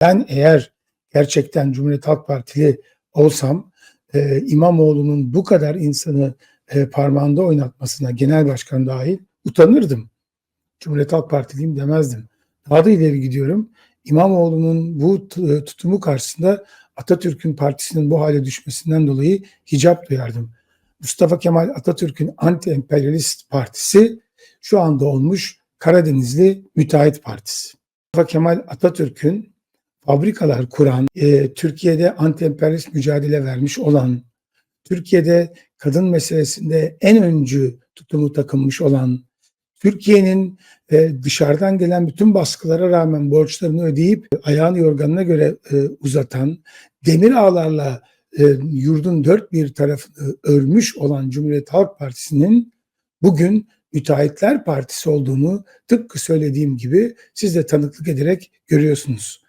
Ben eğer gerçekten Cumhuriyet Halk Partili olsam e, İmamoğlu'nun bu kadar insanı e, parmağında oynatmasına genel başkan dahil utanırdım. Cumhuriyet Halk Partiliyim demezdim. Daha da ileri gidiyorum. İmamoğlu'nun bu tutumu karşısında Atatürk'ün partisinin bu hale düşmesinden dolayı hicap duyardım. Mustafa Kemal Atatürk'ün anti-emperyalist partisi şu anda olmuş Karadenizli Müteahhit Partisi. Mustafa Kemal Atatürk'ün fabrikalar kuran, e, Türkiye'de anti-emperyalist mücadele vermiş olan, Türkiye'de kadın meselesinde en öncü tutumu takınmış olan, Türkiye'nin e, dışarıdan gelen bütün baskılara rağmen borçlarını ödeyip ayağını yorganına göre e, uzatan, demir ağlarla e, yurdun dört bir tarafını örmüş olan Cumhuriyet Halk Partisi'nin bugün Müteahhitler Partisi olduğunu tıpkı söylediğim gibi siz de tanıklık ederek görüyorsunuz.